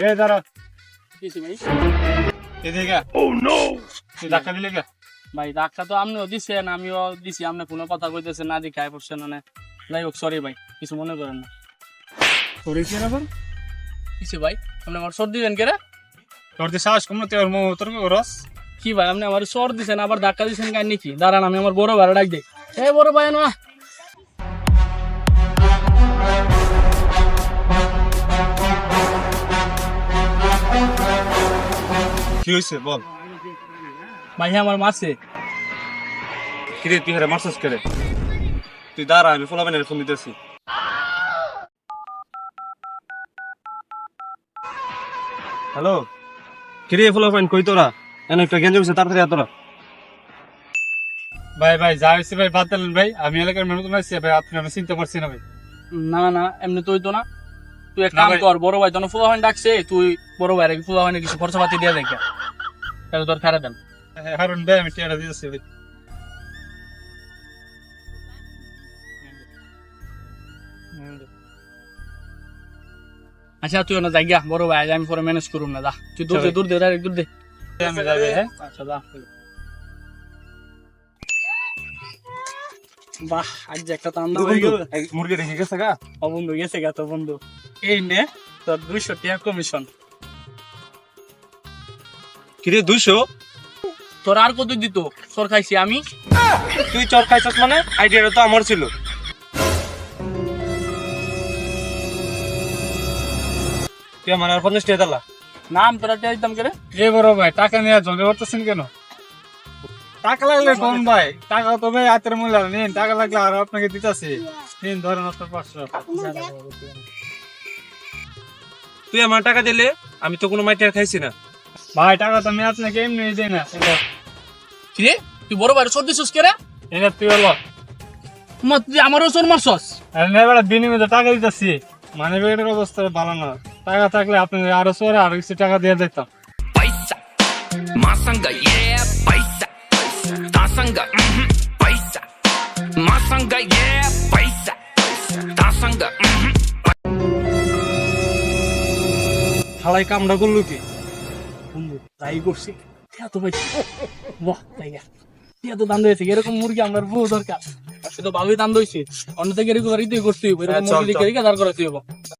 এ দাঁড়া। কিছু ভাই। এদিকে। ও নো তুই ধাক্কা দিলে কে? ভাই ডাক্তার তো আপনিও দিচ্ছেন আমিও দিছি আপনি কোনো কথা কইতেছেন না দেখাই পড়ছেন মানে যাই হোক সরি ভাই কিছু মনে করেন না। তোরে কি আবার? কিছু ভাই আপনি আমার সর দিবেন কে রে? তোর সাহস কম তুই ওর মো তোর রস? কি ভাই আপনি আমার সর দিছেন আবার ধাক্কা দিছেন কেন নাকি? দাঁড়ান আমি আমার বড় ভাড়া ডাক দিই। এ বড় ভাই না কি হইছে? বল। ভাই আমার মাসে কিরে তুই হেরে মারছস করে? তুই দাঁড়া আমি ফোলাবেন ফোন দিতেছি। হ্যালো? কিরে ফোলাবেন কই তোরা? এনে একটা গেঞ্জি হইছে তাড়াতাড়ি তোরা। ভাই ভাই যা হয়েছে ভাই বাদ দিলেন ভাই। আমি এলাকার মেহনত মারছি ভাই আপনি আমি চিনতে পারছি না ভাই। না না এমনি তো না। তুই এক কাম কর বড় ভাই তখন ফুলা ভাই ডাকছে তুই বড় ভাই ফুলা ভাই কিছু খরচা পাতি দিয়ে দেখা। তাহলে তোর খারাপ দেন। হারুন ভাই আমি টিয়াটা ভাই আচ্ছা তুই না জায়গা বড় ভাই আমি পরে ম্যানেজ করুম না দা তুই দূর দে দূর দে ডাইরেক্ট দূর দে। আমি যাবে হ্যাঁ। আচ্ছা দা বাহ আজ একটা তান্দা হয়ে গেল মুরগি রেখে গেছে গা? ও গেছে গা তো বন্ধু। এই নে তোর দুইশো টাকা কমিশন কিরে দুইশো? তোর আর কত দিত? সর খাইছি আমি। তুই চর খাইছস মানে? আইডিয়াটা তো আমার ছিল। তুই আমার আর পঞ্চাশ টাকা দিলা? নাম তোরা টিয়া দিতাম করে? এ বড় ভাই টাকা নিয়ে জগে করতেছেন কেন? টাকা লাগলে কোন ভাই। টাকা তো ভাই হাতের মূল্য নিন। টাকা লাগলে আর আপনাকে দিতেছি। নিন ধরেন আপনার পাঁচশো। তুই আমার টাকা দিলে আমি তো কোনো মাইটার খাইছি না ভাই টাকা তো আমি আপনাকে এমনি দিই না কি রে তুই বড় ভাই সর দিছিস কে রে এটা তুই হলো মা তুই আমারও সর মারছস আর না এবার বিনিময়ে টাকা দিতেছি মানে বেগের অবস্থা ভালো না টাকা থাকলে আপনি আরও সরে আরও কিছু টাকা দিয়ে দিতাম paisa. Masanga, yeah, paisa. Tasanga, mhm, paisa. Masanga, yeah, paisa. Tasanga, mhm. হালাই কামড়া করল কি? তাই করছি। এত তো ভাই বাহ তাই এত দাম দিয়েছে এরকম মুরগি আমার বহু দরকার। সে তো ভালোই দাম দিয়েছে অন্য থেকে এরকম রিতে করতে হবে এরকম হ্যাঁ, মুরগি দেখে। দাঁড় করাতে হইব।